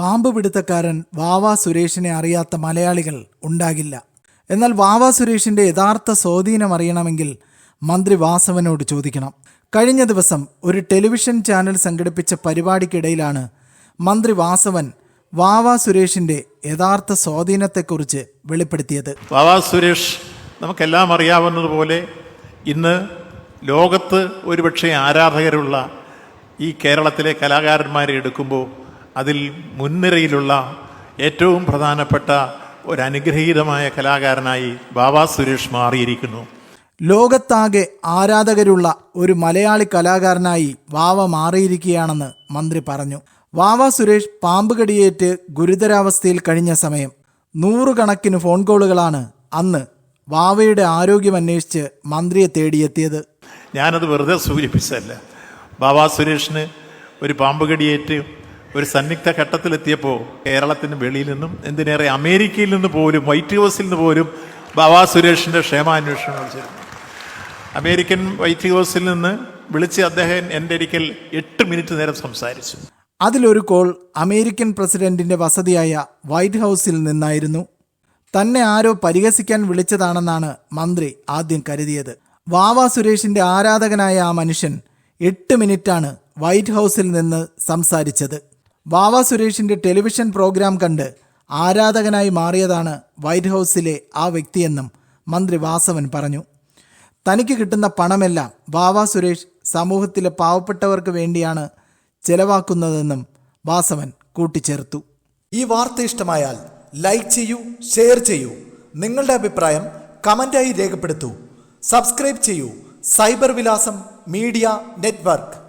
പാമ്പ് പിടുത്തക്കാരൻ വാവ സുരേഷിനെ അറിയാത്ത മലയാളികൾ ഉണ്ടാകില്ല. എന്നാൽ വാവ സുരേഷിന്റെ യഥാർത്ഥ സ്വാധീനം അറിയണമെങ്കിൽ മന്ത്രി വാസവനോട് ചോദിക്കണം. കഴിഞ്ഞ ദിവസം ഒരു ടെലിവിഷൻ ചാനൽ സംഘടിപ്പിച്ച പരിപാടിക്കിടയിലാണ് മന്ത്രി വാസവൻ വാവ സുരേഷിന്റെ യഥാർത്ഥ സ്വാധീനത്തെക്കുറിച്ച് വെളിപ്പെടുത്തിയത്. വാവ സുരേഷ് നമുക്കെല്ലാം അറിയാവുന്നതുപോലെ ഇന്ന് ലോകത്ത് ഒരുപക്ഷെ ആരാധകരുള്ള ഈ കേരളത്തിലെ കലാകാരന്മാരെ എടുക്കുമ്പോൾ അതിൽ മുൻനിരയിലുള്ള ഏറ്റവും പ്രധാനപ്പെട്ട ഒരു അനുഗ്രഹീതമായ കലാകാരനായി ബാബാ സുരേഷ് മാറിയിരിക്കുന്നു. ലോകത്താകെ ആരാധകരുള്ള ഒരു മലയാളി കലാകാരനായി വാവ മാറിയിരിക്കുകയാണെന്ന് മന്ത്രി പറഞ്ഞു. വാവ സുരേഷ് പാമ്പ് കടിയേറ്റ് ഗുരുതരാവസ്ഥയിൽ കഴിഞ്ഞ സമയം നൂറുകണക്കിന് ഫോൺ കോളുകളാണ് അന്ന് വാവയുടെ ആരോഗ്യം അന്വേഷിച്ച് മന്ത്രിയെ തേടിയെത്തിയത്. ഞാനത് വെറുതെ സൂചിപ്പിച്ചതല്ല. ബാബാ സുരേഷിന് ഒരു പാമ്പ് കടിയേറ്റ് ഒരു സന്നിഗ്ധ ഘട്ടത്തിലെത്തിയപ്പോൾ കേരളത്തിന് വെളിയിൽ നിന്നും എന്തിനേറെ അമേരിക്കയിൽ നിന്ന് പോലും വൈറ്റ് ഹൗസിൽ നിന്ന് പോലും ബാബാ സുരേഷിന്റെ ക്ഷേമാന്വേഷണം വിളിച്ചിരുന്നു അമേരിക്കൻ വൈറ്റ് ഹൗസിൽ നിന്ന് വിളിച്ച് അദ്ദേഹം എന്റെ ഒരിക്കൽ എട്ട് മിനിറ്റ് നേരം സംസാരിച്ചു. അതിലൊരു കോൾ അമേരിക്കൻ പ്രസിഡന്റിന്റെ വസതിയായ വൈറ്റ് ഹൗസിൽ നിന്നായിരുന്നു. തന്നെ ആരോ പരിഹസിക്കാൻ വിളിച്ചതാണെന്നാണ് മന്ത്രി ആദ്യം കരുതിയത്. വാവ സുരേഷിന്റെ ആരാധകനായ ആ മനുഷ്യൻ എട്ട് മിനിറ്റാണ് വൈറ്റ് ഹൗസിൽ നിന്ന് സംസാരിച്ചത്. വാവ സുരേഷിന്റെ ടെലിവിഷൻ പ്രോഗ്രാം കണ്ട് ആരാധകനായി മാറിയതാണ് വൈറ്റ് ഹൗസിലെ ആ വ്യക്തിയെന്നും മന്ത്രി വാസവൻ പറഞ്ഞു. തനിക്ക് കിട്ടുന്ന പണമെല്ലാം വാവ സുരേഷ് സമൂഹത്തിലെ പാവപ്പെട്ടവർക്ക് വേണ്ടിയാണ് ചെലവാക്കുന്നതെന്നും വാസവൻ കൂട്ടിച്ചേർത്തു. ഈ വാർത്ത ഇഷ്ടമായാൽ ലൈക്ക് ചെയ്യൂ ഷെയർ ചെയ്യൂ. നിങ്ങളുടെ അഭിപ്രായം കമന്റായി രേഖപ്പെടുത്തൂ. സബ്സ്ക്രൈബ് ചെയ്യൂ. സൈബർ വിലാസം മീഡിയ നെറ്റ്വർക്ക്.